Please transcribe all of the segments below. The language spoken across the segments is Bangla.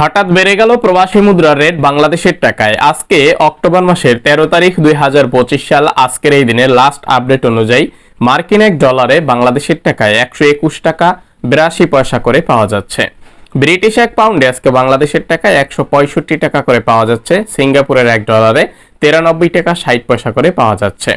হঠাৎ বেড়ে গেল প্রবাসী মুদ্রার রেট বাংলাদেশের টাকায়। আজকে অক্টোবর মাসের তেরো তারিখ দুই হাজার পঁচিশ সাল, আজকের এই দিনের লাস্ট আপডেট অনুযায়ী মার্কিন এক ডলারে বাংলাদেশের টাকায় একশো একুশ টাকা বিরাশি পয়সা করে পাওয়া যাচ্ছে। ব্রিটিশ এক পাউন্ডে আজকে বাংলাদেশের টাকায় একশো পঁয়ষট্টি টাকা করে পাওয়া যাচ্ছে। সিঙ্গাপুরের এক ডলারে তিরানব্বই টাকা ষাট পয়সা করে পাওয়া যাচ্ছে।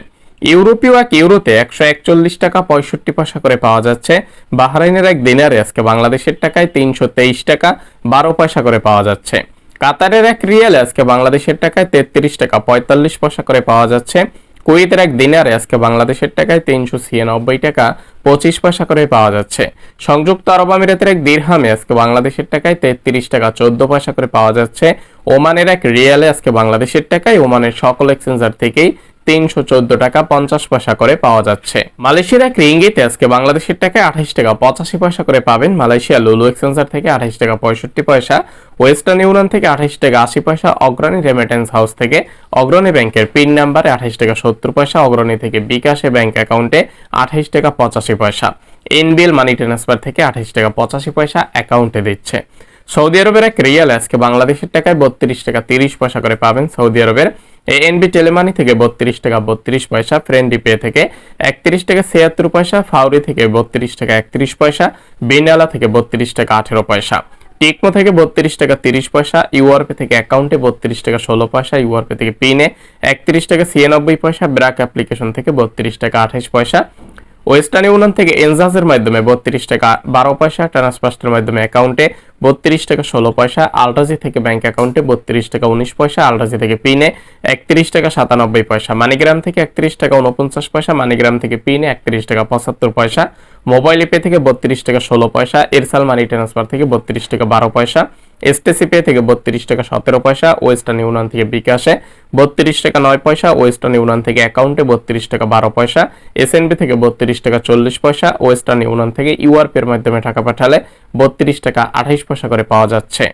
ইউরোপীয় এক ইউরোতে একশো একচল্লিশ টাকা পঁয়ষট্টি পয়সা করে পাওয়া যাচ্ছে। বাহরাইনের এক দিনারে আজকে বাংলাদেশের টাকায় তিনশো তেইশ টাকা, বারো পয়সা করে পাওয়া যাচ্ছে। কাতারের এক রিয়ালে আজকে বাংলাদেশের টাকায় তেত্রিশ টাকা, পঁয়তাল্লিশ পয়সা করে পাওয়া যাচ্ছে। কুয়েতের এক দিনারে আজকে বাংলাদেশের টাকায় তিনশো ছিয়ানব্বই টাকা, পঁচিশ পয়সা করে পাওয়া যাচ্ছে। সংযুক্ত আরব আমিরাতের এক দিরহামে আজকে বাংলাদেশের টাকায় তেত্রিশ টাকা, চোদ্দ পয়সা করে পাওয়া যাচ্ছে। ওমানের এক রিয়ালে আজকে বাংলাদেশের টাকায় ওমানের সকল এক্সচেঞ্জার থেকেই তিনশো চোদ্দ টাকা পঞ্চাশ পয়সা করে পাওয়া যাচ্ছে। মালয়েশিয়ার এক রিঙ্গিতে আজকে বাংলাদেশের টাকায় আঠাশ টাকা পঁচাশি পয়সা করে পাবেন মালয়েশিয়া লুলু এক্সচেঞ্জার থেকে আঠাশ টাকা পঁয়ষট্টি পয়সা, ওয়েস্টার্ন ইউনিয়ন থেকে আঠাশ টাকা আশি পয়সা, অগ্রণী রেমিটেন্স হাউস থেকে অগ্রণী ব্যাংকের পিন নাম্বারে আঠাশ টাকা সত্তর পয়সা, অগ্রণী থেকে বিকাশে ব্যাংক অ্যাকাউন্টে আঠাশ টাকা পঁচাশি পয়সা। এনবিএল মানি ট্রান্সফার থেকে আঠাশ টাকা পঁচাশি পয়সা অ্যাকাউন্টে দিচ্ছে। সৌদি আরবের এক রিয়াল আজকে বাংলাদেশের টাকায় বত্রিশ টাকা তিরিশ পয়সা করে পাবেন সৌদি আরবের এএনবি টেলিমানি থেকে বত্রিশ টাকা বত্রিশ পয়সা, ফ্রেন্ডি পে থেকে একত্রিশ টাকা ছিয়াত্তর পয়সা, ফাউরি থেকে বত্রিশ টাকা একত্রিশ পয়সা, বিনালা থেকে বত্রিশ টাকা আঠেরো পয়সা, টিকমো থেকে বত্রিশ টাকা তিরিশ পয়সা, ইউআরপি থেকে অ্যাকাউন্টে বত্রিশ টাকা ষোলো পয়সা, ইউআরপি থেকে পিনে একত্রিশ টাকা ছিয়ানব্বই পয়সা, ব্র্যাক অ্যাপ্লিকেশন থেকে বত্রিশ টাকা আঠাশ পয়সা ওয়েস্টার্ন ইউনিয়ন থেকে এনজাজের মাধ্যমে বত্রিশ টাকা, বারো পয়সা ট্রান্সফার্স্টের মাধ্যমে অ্যাকাউন্টে বত্রিশ টাকা, ষোলো পয়সা, আলট্রাজি থেকে ব্যাংক অ্যাকাউন্টে বত্রিশ টাকা, উনিশ পয়সা, আলট্রাজি থেকে পিনে একত্রিশ টাকা, সাতানব্বই পয়সা, মানিগ্রাম থেকে একত্রিশ টাকা উনপঞ্চাশ পয়সা, মানিগ্রাম থেকে পিনে একত্রিশ টাকা, পঁচাত্তর পয়সা, মোবাইল পে থেকে বত্রিশ টাকা, ষোলো পয়সা, এরসাল মানি ট্রান্সফার থেকে বত্রিশ টাকা, বারো পয়সা এসটিসি পে থেকে বত্রিশ টাকা সতেরো পয়সা ওয়েস্টার্ন ইউনিয়ন থেকে বিকাশে বত্রিশ টাকা নয় পয়সা ওয়েস্টার্ন ইউনিয়ন থেকে অ্যাকাউন্টে বত্রিশ টাকা বারো পয়সা এসএনবি থেকে বত্রিশ টাকা চল্লিশ পয়সা ওয়েস্টার্ন ইউনিয়ন থেকে ইউআরপি এর মাধ্যমে টাকা পাঠালে বত্রিশ টাকা আঠাইশ পয়সা করে পাওয়া যাচ্ছে।